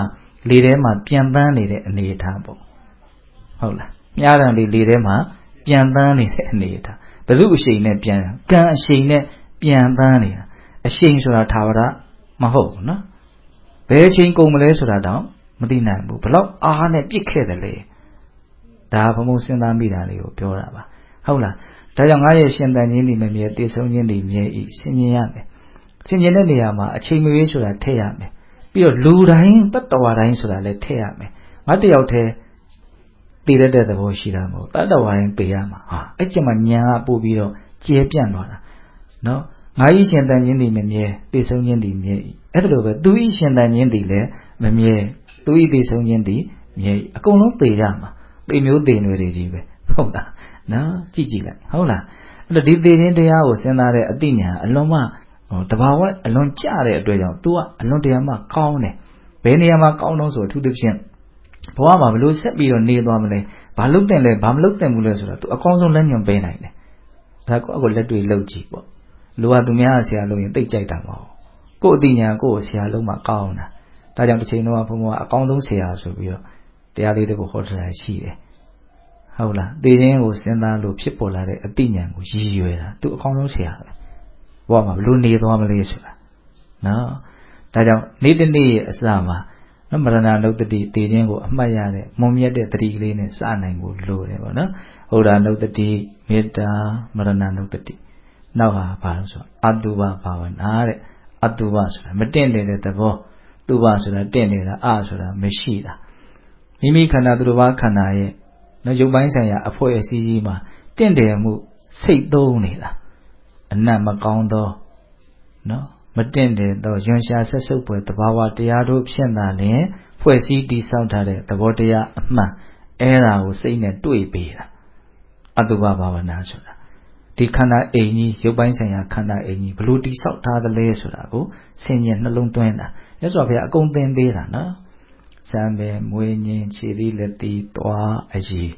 လေထဲမှာပြန်တန်းနေတဲ့အနေအထားပေါ့ဟုတ်လားမြားတံလေးလေထဲမှာပြန်တန်းနေတဲ့အနေအထားဘယ်သူအရှိန်နဲ့ပြန်ကံအရှိန်နဲ့ပြန်တန်းနေတာအရှိန်ဆိုတာသာဝရမဟုတ်ဘူးနော်ဘယ်အချိန်ကုန်မလဲဆိုတာတော့မသိနိုင်ဘူးဘလောက်အားနဲ့ပြစ်ခဲ့တယ်လေ ဒါဘုံဘုံစဉ်းစားမိတာလေးကိုပြောတာပါဟုတ်လားဒါကြောင့်ငါရဲ့ရှင်တန်ခြင်းဒီမမြဲတည်ဆုံးခြင်းဒီမြဲဤဆင်ញင်ရမယ်ဆင်ញင်တဲ့နေရာမှာအချိန်မရွေးဆိုတာထည့်ရမယ်ပြီးတော့လူတိုင်းတတ္တဝါတိုင်းဆိုတာလည်းထည့်ရမယ်ငါတယောက်တည်းတည်ရတဲ့သဘောရှိတာမဟုတ်တတ္တဝါတိုင်းပေရမှာဟာအဲ့ကျမှညာကပို့ပြီးတော့ကျဲပြန့်သွားတာနော်ငါဤရှင်တန်ခြင်းဒီမမြဲတည်ဆုံးခြင်းဒီမြဲဤအဲ့ဒါလိုပဲသူဤရှင်တန်ခြင်းဒီလည်းမမြဲသူဤတည်ဆုံးခြင်းဒီမြဲအကုန်လုံးပေရမှာ ပေမျိုးပေနွယ်တွေကြီးပဲဟုတ်လားနော်ကြည့်ကြည့်လိုက်ဟုတ်လားအဲ့တော့ဒီသေခြင်းတရားကိုစဉ်းစားတဲ့အသိဉာဏ်အလွန်မှဟိုတဘာဝအလွန်ကြတဲ့အတွက်ကြောင့် तू ကအလွန်တရာမှကောင်းတယ်ဘယ်နေရာမှာကောင်းတော့ဆိုအထူးသဖြင့်ဘဝမှာဘလို့ဆက်ပြီးတော့နေသွားမလဲဘာလုပ်တင်လဲဘာမလုပ်တင်ဘူးလဲဆိုတော့ तू အကောင်းဆုံးလက်ညွန်ပေးနိုင်တယ်ဒါကိုအခုလက်တွေ့လုပ်ကြည့်ပေါ့လူကသူများဆရာလုပ်ရင်တိတ်ကြိုက်တာမဟုတ်ကို့အသိဉာဏ်ကို့ဆရာလုံးမှာကောင်းတာဒါကြောင့်တစ်ချိန်တော့ဘုံဘုံကအကောင်းဆုံးဆရာဆိုပြီးတော့ တရားလေးတွေကိုဟောထားတာရှိတယ်ဟုတ်လားသိခြင်းကိုစဉ်းစားလို့ဖြစ်ပေါ်လာတဲ့အသိဉာဏ်ကိုရည်ရွယ်တာသူအကောင်းဆုံးဆရာပဲဘဝမှာဘလို့နေသွားမလဲဆိုတာနော်ဒါကြောင့်နေ့တစ်နေ့ရဲ့အစမှာမရဏနုတ္တိသိခြင်းကိုအမှတ်ရတဲ့မုံမြတ်တဲ့တတိကလေးနဲ့စနိုင်ဖို့လိုတယ်ပေါ့နော်ဟောဒနုတ္တိမေတ္တာမရဏနုတ္တိနောက်ဟာဘာလို့ဆိုအတုပဘာဝနာတဲ့အတုပဆိုတာမတင့်တယ်တဲ့သဘောတုပဆိုတာတင့်နေတာအဆိုတာမရှိတာ မိမိခန္ဓာသူတစ်ပါးခန္ဓာရဲ့နော်ရုပ်ပိုင်းဆိုင်ရာအဖွဲ့အစည်းကြီးမှာတင့်တယ်မှုစိတ်သုံးနေတာအနတ်မကောင်းသောနော်မတင့်တယ်သောယွန်ရှာဆက်ဆုပ်ပွဲတဘာဝတရားတို့ဖြစ်လာလျင်ဖွဲ့စည်းတည်ဆောက်ထားတဲ့သဘောတရားအမှန်အဲ့ဒါကိုစိတ်နဲ့တွေ့ပေးတာအတုပဘာဝနာဆိုတာဒီခန္ဓာအိမ်ကြီးရုပ်ပိုင်းဆိုင်ရာခန္ဓာအိမ်ကြီးဘလို့တိဆောက်ထားသလဲဆိုတာကိုဆင်ញံနှလုံးသွင်းတာမြတ်စွာဘုရားအကုန်သင်ပေးတာနော် စံပဲမွေးညင်းခြေသီးလက်သီးသွားအည်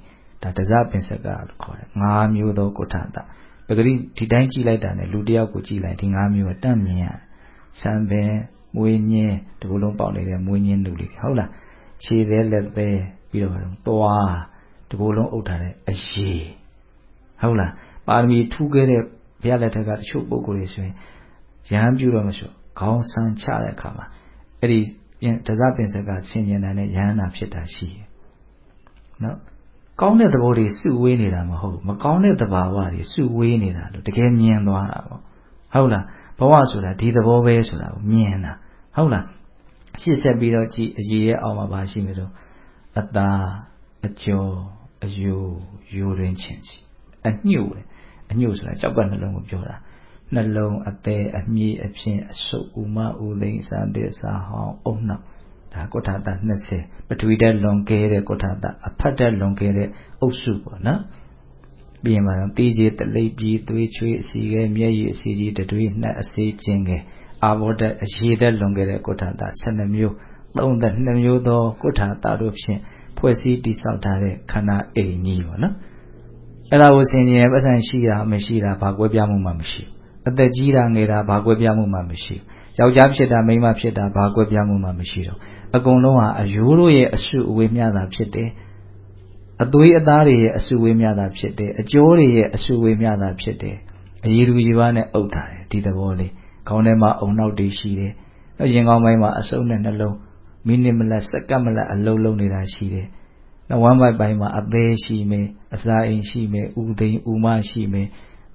ဒါတစပင်စကလို့ခေါ်တယ်၅မျိုးသောကုဋ္ဌတာပဂရိဒီတိုင်းကြည့်လိုက်တာနဲ့လူတယောက်ကိုကြည့်လိုက်ဒီ၅မျိုးကတတ်မြင်ရစံပဲမွေးညင်းဒီလိုလုံးပေါက်နေတဲ့မွေးညင်းလူလေးဟုတ်လားခြေသေးလက်သေးပြီးတော့သွားဒီလိုလုံးအုပ်ထားတဲ့အည်ဟုတ်လားပါရမီထူးခဲ့တဲ့ဘုရားလက်ထက်ကတချို့ပုဂ္ဂိုလ်တွေဆိုရင်ရဟန်းပြုတော့မဆိုခေါင်းဆန်းချတဲ့အခါမှာအဲ့ဒီ တစပင်စကဆင်ញင်တယ်နဲ့ယဟန္တာဖြစ်တာရှိတယ်နော်ကောင်းတဲ့သဘောတွေစုဝေးနေတာမဟုတ်မကောင်းတဲ့သဘာဝတွေစုဝေးနေတာလို့တကယ်မြင်သွားတာပေါ့ဟုတ်လားဘဝဆိုတာဒီသဘောပဲဆိုတာကိုမြင်တာဟုတ်လားရှစ်ဆက်ပြီးတော့ကြည်အရေးရဲ့အောက်မှာပါရှိမယ်လို့အတာအကျော်အယိုယိုတွင်ချင်းစီအညှို့တယ်အညှို့ဆိုတာကြောက်ကနှလုံးကိုပြောတာ နှလုံးအသေးအမြည်အဖြစ်အဆုပ်ဥမဥသိမ်းစာတဲ့စာဟောင်းအုံနောက်ဒါကုဋ္ဌတာ20ပထဝီဓာတ်လွန်ကဲတဲ့ကုဋ္ဌတာအဖတ်ဓာတ်လွန်ကဲတဲ့အုပ်စုပေါ့နော်ပြီးရင်မှတော့တီးကြီးတလိပ်ပြီးသွေးချွေးအစီကဲမျက်ရည်အစီကြီးတတွေးနှက်အစီခြင်းကဲအာဘောဓာတ်အရေဓာတ်လွန်ကဲတဲ့ကုဋ္ဌတာ12မျိုး32မျိုးသောကုဋ္ဌတာတို့ဖြင့်ဖွဲ့စည်းတည်ဆောက်ထားတဲ့ခန္ဓာအိမ်ကြီးပေါ့နော်အဲ့ဒါကိုဆင်ញင်ပတ်စံရှိတာမရှိတာဘာကွဲပြားမှုမှမရှိဘူး အသက်ကြီးတာငယ်တာဘာကွဲပြားမှုမှမရှိဘူးယောက်ျားဖြစ်တာမိန်းမဖြစ်တာဘာကွဲပြားမှုမှမရှိတော့အကုန်လုံးဟာအယိုးတို့ရဲ့အစုအဝေးမျှတာဖြစ်တယ်အသွေးအသားတွေရဲ့အစုဝေးမျှတာဖြစ်တယ်အကျိုးတွေရဲ့အစုဝေးမျှတာဖြစ်တယ်အရည်သူရည်ပါနဲ့အုပ်ထားတယ်ဒီသဘောလေးခေါင်းထဲမှာအုံနောက်တွေရှိတယ်နောက်ရင်ကောင်းပိုင်းမှာအစုံနဲ့နှလုံးမိနစ်မလတ်စက္ကန့်မလတ်အလုံးလုံးနေတာရှိတယ်နောက်ဝမ်းပိုက်ပိုင်းမှာအသေးရှိမယ်အစာအိမ်ရှိမယ်ဥသိမ်းဥမရှိမယ်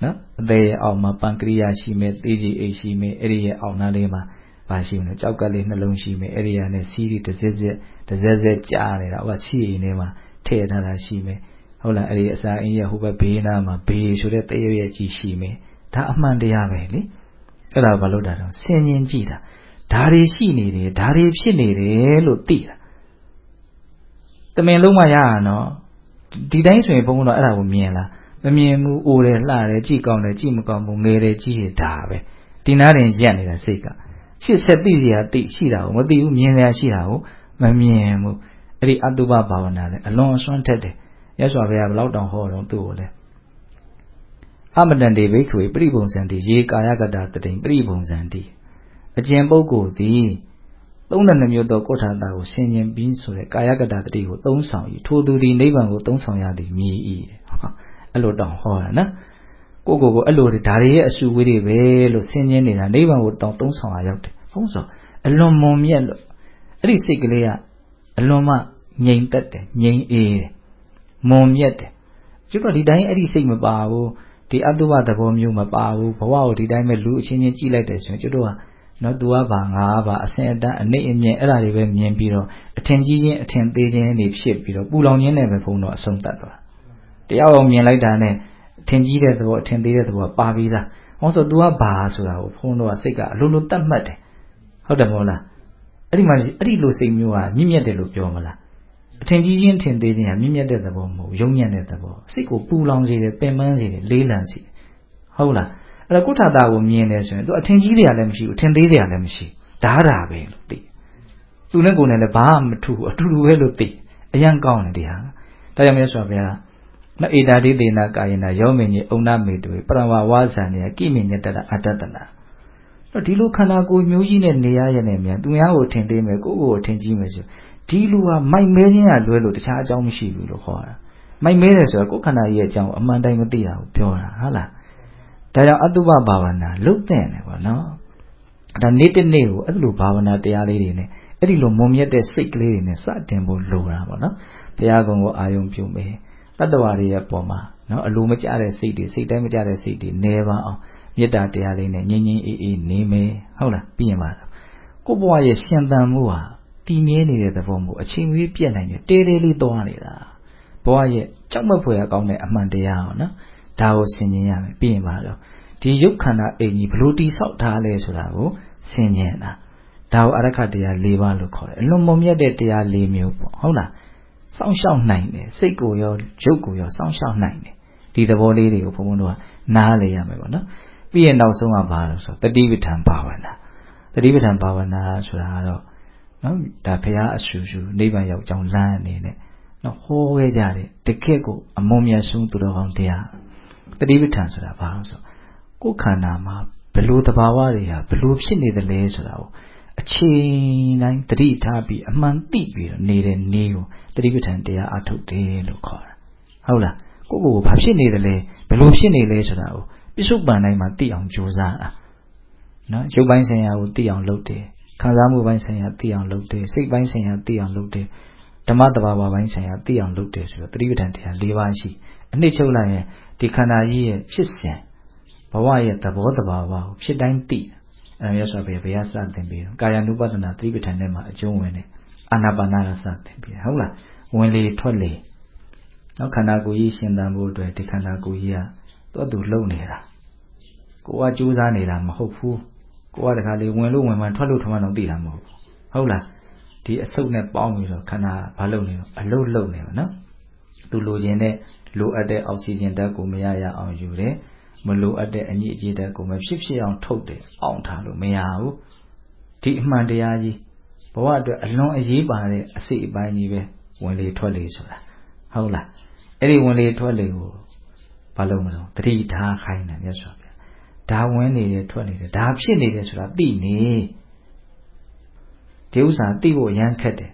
နော်အသေးရဲ့အောက်မှာပန်ကရိယာရှိမယ်သေကြီးအိတ်ရှိမယ်အဲ့ဒီရဲ့အောက်နားလေးမှာဘာရှိမလဲကြောက်ကလေးနှလုံးရှိမယ်အဲ့ဒီရနဲ့စီးရီတစ်စက်စက်တစ်စက်စက်ကြားနေတာဟိုကစီးအိမ်ထဲမှာထည့်ထားတာရှိမယ်ဟုတ်လားအဲ့ဒီအစာအိမ်ရဲ့ဟိုဘက်ဘေးနားမှာဘေးဆိုတဲ့တရွရဲ့ကြီးရှိမယ်ဒါအမှန်တရားပဲလေအဲ့ဒါဘာလို့တာတော့ဆင်ញင်ကြည့်တာဒါတွေရှိနေတယ်ဒါတွေဖြစ်နေတယ်လို့သိတာတမင်လုံးမရရနော်ဒီတိုင်းဆိုရင်ဘုန်းကတော့အဲ့ဒါကိုမြင်လား မမြင်ဘူးအိုတယ်လှတယ်ကြည့်ကောင်းတယ်ကြည့်မကောင်းဘူးငယ်တယ်ကြည့်ရဒါပဲဒီနားတင်ရက်နေတာစိတ်ကရှစ်ဆက်သိစရာသိရှိတာကိုမသိဘူးမြင်စရာရှိတာကိုမမြင်ဘူးအဲ့ဒီအတုပဘာဝနာလဲအလွန်အစွမ်းထက်တယ်ရသော်ဘုရားဘလောက်တောင်ဟောတော့သူ့ကိုလဲအမတန်တေဘိခွေပြိပုံစံတိရေကာယကတတတိပြိပုံစံတိအကျင့်ပုဂ္ဂိုလ်သည်သုံးတဲ့မျိုးသောကုဋ္ဌာတာကိုဆင်ញင်ပြီးဆိုတဲ့ကာယကတတတိကိုသုံးဆောင်၏ထိုသူသည်နိဗ္ဗာန်ကိုသုံးဆောင်ရသည်မြည်၏ အဲ့လိုတောင်ဟောတာနော်ကိုကိုကိုအဲ့လိုဒါတွေရဲ့အစုဝေးတွေပဲလို့ဆင်ញင်းနေတာနိဗ္ဗာန်ကိုတောင်သုံးဆောင်ရရောက်တယ်ဘုန်းဆိုအလွန်မွန်မြတ်လို့အဲ့ဒီစိတ်ကလေးကအလွန်မှငြိမ်သက်တယ်ငြိမ်အေးတယ်မွန်မြတ်တယ်ကျွတ်တော့ဒီတိုင်းအဲ့ဒီစိတ်မပါဘူးဒီအတုဝသဘောမျိုးမပါဘူးဘဝကိုဒီတိုင်းပဲလူအချင်းချင်းကြည့်လိုက်တယ်ဆိုရင်ကျွတ်တော့နော်သူကဘာငါဘာအစင်အတန်းအနိမ့်အမြင့်အဲ့ဒါတွေပဲမြင်ပြီးတော့အထင်ကြီးချင်းအထင်သေးချင်းတွေဖြစ်ပြီးတော့ပူလောင်ခြင်းနဲ့ပဲဘုံတော့အဆုံးသတ်သွား တရားအောင်မြင်လိုက်တာနဲ့အထင်ကြီးတဲ့သဘောအထင်သေးတဲ့သဘောပါပြီးသားဟောဆို तू ကဘာဆိုတာကိုဘုန်းတော်ကစိတ်ကအလိုလိုတတ်မှတ်တယ်ဟုတ်တယ်မဟုတ်လားအဲ့ဒီမှာအဲ့ဒီလိုစိတ်မျိုးကမြင့်မြတ်တယ်လို့ပြောမလားအထင်ကြီးချင်းထင်သေးခြင်းကမြင့်မြတ်တဲ့သဘောမဟုတ်ယုံညံ့တဲ့သဘောစိတ်ကိုပူလောင်စေတယ်ပင်ပန်းစေတယ်လေးလံစေတယ်ဟုတ်လားအဲ့တော့ကုဋ္ဌတာကိုမြင်တယ်ဆိုရင် तू အထင်ကြီးတွေကလည်းမရှိဘူးအထင်သေးတွေကလည်းမရှိဒါဒါပဲလို့သိသူနဲ့ကိုယ်နဲ့လည်းဘာမှမထူဘူးအတူတူပဲလို့သိအရန်ကောင်းတယ်တရားဒါကြောင့်မြတ်စွာဘုရား နဧတာတိသေနာကာယနာယောမင်းကြီးအုံနာမေတုပရမဝါဇာနေကိမိညတတအတ္တတနာတော့ဒီလိုခန္ဓာကိုယ်မျိုးကြီးနဲ့နေရရနေမြန်သူများကိုထင်သေးမယ်ကိုယ့်ကိုယ်ထင်ကြီးမယ်ဆိုဒီလူဟာမိုက်မဲခြင်းကလွဲလို့တခြားအကြောင်းမရှိဘူးလို့ခေါ်တာမိုက်မဲတယ်ဆိုတော့ကိုယ်ခန္ဓာကြီးရဲ့အကြောင်းအမှန်တိုင်းမသိတာကိုပြောတာဟုတ်လားဒါကြောင့်အတုပဘာဝနာလုတ်တဲ့တယ်ပေါ့နော်ဒါနေ့တစ်နေ့ကိုအဲ့လိုဘာဝနာတရားလေးတွေနဲ့အဲ့ဒီလိုမုံမြတ်တဲ့စိတ်ကလေးတွေနဲ့စတင်ဖို့လိုတာပေါ့နော်ဘုရားကုံကိုအာယုံပြုမယ် တတ္တဝါတွေရဲ့ပုံမှာနော်အလိုမကျတဲ့စိတ်တွေစိတ်တိုင်းမကျတဲ့စိတ်တွေနေပါအောင်မေတ္တာတရားလေးနဲ့ငြိမ်ငြိမ်အေးအေးနေမယ်ဟုတ်လားပြီးရင်ပါကိုဘဝရဲ့ရှင်သန်မှုဟာတည်မြဲနေတဲ့သဘောမျိုးအချိန်ကြီးပြည့်နိုင်တယ်တေးသေးလေးသွားနေတာဘဝရဲ့ကြောက်မက်ဖွယ်ကောင်းတဲ့အမှန်တရားဟောနော်ဒါကိုဆင်ခြင်ရမယ်ပြီးရင်ပါတော့ဒီရုပ်ခန္ဓာအိမ်ကြီးဘလို့တိဆောက်ထားလဲဆိုတာကိုဆင်ခြင်တာဒါကိုအရခတရား၄ပါးလို့ခေါ်တယ်အလွန်မုံမြတ်တဲ့တရား၄မျိုးပေါ့ဟုတ်လား စောင့်ရှောက်နိုင်တယ်စိတ်ကိုရောရုပ်ကိုရောစောင့်ရှောက်နိုင်တယ်ဒီသဘောလေးတွေကိုဘုံဘုံတို့ကနားလေရမယ်ပေါ့နော်ပြီးရင်နောက်ဆုံးကဘာလို့ဆိုတတိပဋ္ဌာန်ဘာဝနာတတိပဋ္ဌာန်ဘာဝနာဆိုတာကတော့နော်ဒါဘုရားအဆူဆူနိဗ္ဗာန်ရောက်ကြောင်းလမ်းအနေနဲ့နော်ဟောခဲ့ကြတယ်တကယ့်ကိုအမုံမြတ်ဆုံးသူတော်ကောင်းတရားတတိပဋ္ဌာန်ဆိုတာဘာလို့ဆိုကိုယ်ခန္ဓာမှာဘလို့တဘာဝတွေဟာဘလို့ဖြစ်နေတယ်လဲဆိုတာကို အချိန်တိုင်းတတိထားပြီးအမှန်သိပြီးတော့နေတဲ့နေကိုတတိပဋ္ဌာန်တရားအထုတ်တယ်လို့ခေါ်တာဟုတ်လားကိုယ့်ကိုယ်ဘာဖြစ်နေတယ်လဲဘလို့ဖြစ်နေလဲဆိုတာကိုပြစ္ဆုတ်ပန်တိုင်းမှာသိအောင်ကြိုးစားတာနော်ရုပ်ပိုင်းဆိုင်ရာကိုသိအောင်လုပ်တယ်ခံစားမှုပိုင်းဆိုင်ရာသိအောင်လုပ်တယ်စိတ်ပိုင်းဆိုင်ရာသိအောင်လုပ်တယ်ဓမ္မတဘာဝပိုင်းဆိုင်ရာသိအောင်လုပ်တယ်ဆိုတော့တတိပဋ္ဌာန်တရား၄ပါးရှိအနှစ်ချုပ်လိုက်ရင်ဒီခန္ဓာကြီးရဲ့ဖြစ်စဉ်ဘဝရဲ့သဘောတဘာဝကိုဖြစ်တိုင်းသိ အဲရသော်ဘယ်ဘယ်ကစတင်ပြီးကာယ ानु ပဒနာတတိပဋ္ဌာန်ထဲမှာအကျုံးဝင်တယ်အာနာပါနာကစတင်ပြီးဟုတ်လားဝင်လေထွက်လေနောက်ခန္ဓာကိုယ်ကြီးရှင်သန်ဖို့အတွက်ဒီခန္ဓာကိုယ်ကြီးကတော့သူလုံနေတာကိုကကြိုးစားနေတာမဟုတ်ဘူးကိုကတခါလေဝင်လို့ဝင်မှထွက်လို့ထွက်မှတော့သိတာမဟုတ်ဘူးဟုတ်လားဒီအဆုတ်နဲ့ပေါင်းပြီးတော့ခန္ဓာဘာလုပ်နေတော့အလုတ်လုတ်နေပါနော်သူလိုချင်တဲ့လိုအပ်တဲ့အောက်ဆီဂျင်ဓာတ်ကိုမရရအောင်ယူတယ် မလိုအပ်တဲ့အညစ်အကြေးဓာတ်ကိုမဖြစ်ဖြစ်အောင်ထုတ်တယ်အောင်ထားလို့မရဘူးဒီအမှန်တရားကြီးဘဝအတွက်အလွန်အရေးပါတဲ့အစိတ်အပိုင်းကြီးပဲဝင်လေထွက်လေဆိုတာဟုတ်လားအဲ့ဒီဝင်လေထွက်လေကိုဘာလို့မလို့တတိထားခိုင်းတယ်မြတ်စွာဘုရားဒါဝင်နေတယ်ထွက်နေတယ်ဒါဖြစ်နေတယ်ဆိုတာသိနေဒီဥစ္စာသိဖို့ရမ်းခက်တယ်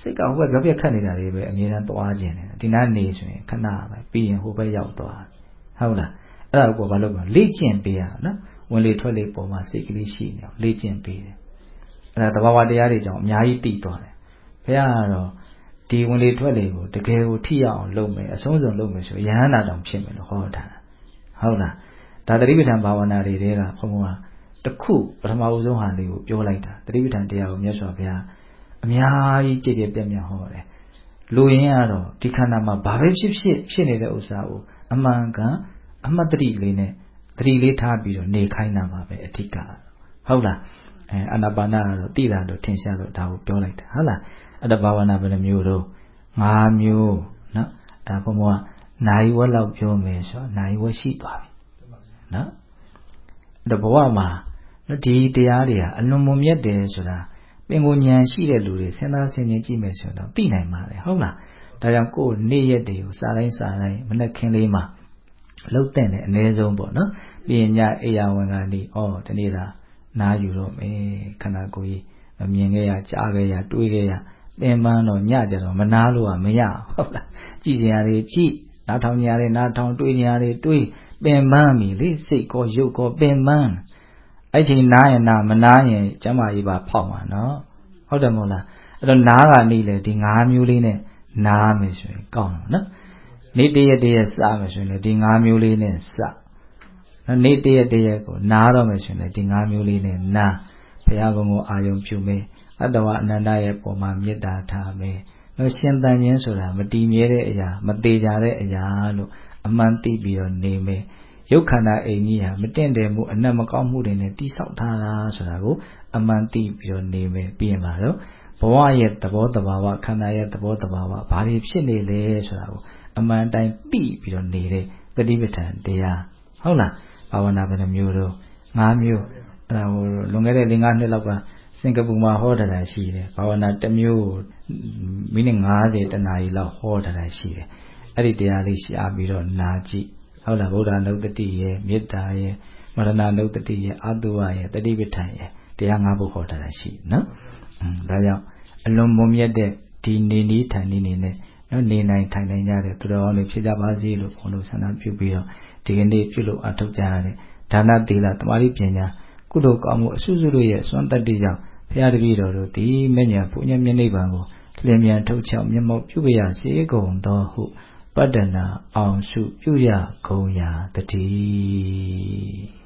စိတ်ကဟိုဘက်ကြောက်ပြက်ခတ်နေတာတွေပဲအမြဲတမ်းသွားခြင်းတယ်ဒီနားနေဆိုရင်ခဏပဲပြီးရင်ဟိုဘက်ရောက်သွားဟုတ်လား အဲ့ဒါကိုဘာလို့လဲလေ့ကျင့်ပေးရနော်ဝင်လေထွက်လေပုံမှာစိတ်ကလေးရှိနေအောင်လေ့ကျင့်ပေးတယ်အဲ့ဒါသဘာဝတရားတွေကြောင့်အများကြီးတည်သွားတယ်ဘုရားကတော့ဒီဝင်လေထွက်လေကိုတကယ်ကိုထိရအောင်လုပ်မယ်အဆုံးစုံလုပ်မယ်ဆိုရဟန္တာတောင်ဖြစ်မယ်လို့ဟောထားတာဟုတ်လားဒါတတိပဋ္ဌာန်ဘာဝနာတွေတဲကဘုံကတခုပထမဦးဆုံးဟာလေးကိုပြောလိုက်တာတတိပဋ္ဌာန်တရားကိုမြတ်စွာဘုရားအများကြီးကြည်ကြည်ပြည့်ပြည့်ဟောတယ်လူရင်းကတော့ဒီခန္ဓာမှာဘာပဲဖြစ်ဖြစ်ဖြစ်နေတဲ့ဥစ္စာကိုအမှန်ကန် အမှတ်တတိလေးနဲ့တတိလေးထားပြီးတော့နေခိုင်းတာပါပဲအဓိကဟုတ်လားအဲအနာပါနာကတော့တိတာလို့ထင်ရှားလို့ဒါကိုပြောလိုက်တာဟုတ်လားအဲ့ဒါဘာဝနာဘယ်နှမျိုးတော့၅မျိုးနော်ဒါဘုံဘကနိုင်ဝက်လောက်ပြောမယ်ဆိုတော့နိုင်ဝက်ရှိသွားပြီနော်အဲ့တော့ဘဝမှာဒီတရားတွေဟာအလွန်မွန်မြတ်တယ်ဆိုတာပင်ကိုဉာဏ်ရှိတဲ့လူတွေစဉ်းစားဆင်ခြင်ကြည့်မယ်ဆိုတော့သိနိုင်ပါလေဟုတ်လားဒါကြောင့်ကိုယ်နေ့ရက်တွေကိုစားတိုင်းစားတိုင်းမနဲ့ခင်းလေးမှာ လှုပ်တဲ့နဲ့အ ਨੇ ဆုံးပေါ့နော်ပြီးရင်ညအေယာဝန်ကနေဩဒီနေ့သာနားယူတော့မယ်ခန္ဓာကိုယ်ကြီးမမြင်ခဲ့ရကြားခဲ့ရတွေးခဲ့ရပင်ပန်းတော့ညကြတော့မနာလို့ကမရဟုတ်လားကြည်စရာတွေကြည်နားထောင်ကြရတယ်နားထောင်တွေးကြရတယ်တွေးပင်ပန်းပြီလေစိတ်ကောရုပ်ကောပင်ပန်းအဲ့ချိန်နားရင်နားမနားရင်ကျမ်းမာရေးပါဖောက်မှာနော်ဟုတ်တယ်မဟုတ်လားအဲ့တော့နားကနေလေဒီ၅မျိုးလေးနဲ့နားမယ်ဆိုရင်ကောင်းတယ်နော် နေ့တရက်တရက်စမယ်ဆိုရင်ဒီ၅မျိုးလေးနဲ့စနော်နေ့တရက်တရက်ကိုနားတော့မယ်ဆိုရင်ဒီ၅မျိုးလေးနဲ့နားဘုရားကုံကိုအာယုံပြုမယ်အတ္တဝအနန္တရဲ့ပုံမှာမေတ္တာထားမယ်နော်ရှင်တန်ခြင်းဆိုတာမတည်မြဲတဲ့အရာမသေးကြတဲ့အရာလို့အမှန်သိပြီးတော့နေမယ်ရုပ်ခန္ဓာအိမ်ကြီးဟာမတင့်တယ်မှုအနက်မကောင်းမှုတွေနဲ့တိဆောက်ထားတာဆိုတာကိုအမှန်သိပြီးတော့နေမယ်ပြီးရင်ပါတော့ဘဝရဲ့သဘောတဘာဝခန္ဓာရဲ့သဘောတဘာဝဘာတွေဖြစ်နေလဲဆိုတာကို အမှန်တိုင်းသိပြီးတော့နေတဲ့တတိပဋ္ဌာန်တရားဟုတ်လားဘာဝနာဘယ်နှမျိုးတော့၅မျိုးအဲ့ဒါဟိုလွန်ခဲ့တဲ့၄၅နှစ်လောက်ကစင်ကာပူမှာဟောတာရှိတယ်ဘာဝနာတစ်မျိုးမိနစ်90တနာရီလောက်ဟောတာရှိတယ်အဲ့ဒီတရားလေးရှားပြီးတော့နာကြည့်ဟုတ်လားဗုဒ္ဓနုတ္တိရဲ့မေတ္တာရဲ့မရဏနုတ္တိရဲ့အတုဝရဲ့တတိပဋ္ဌာန်ရဲ့တရား၅ပုဒ်ဟောတာရှိနော်ဒါကြောင့်အလွန်မွန်မြတ်တဲ့ဒီနေနည်းထိုင်နည်းနေ နဲ့နော်နေနိုင်ထိုင်နိုင်ကြတဲ့သူတော်ကောင်းတွေဖြစ်ကြပါစေလို့ဘုန်းတော်ဆန္ဒပြုပြီးတော့ဒီကနေ့ပြုလို့အထောက်ကြရတဲ့ဒါနသီလတမာတိပညာကုသိုလ်ကောင်းမှုအစုစုတို့ရဲ့စွမ်းတတ္တိကြောင့်ဘုရားတပည့်တော်တို့ဒီမဉ္ဇဉ်ဘုညမျက်နှိပ်ပံကိုလျင်မြန်ထုတ်ချောက်မျက်မှောက်ပြုရစေကုန်သောဟုပတ္တနာအောင်စုပြုရကုန်ရာတည်း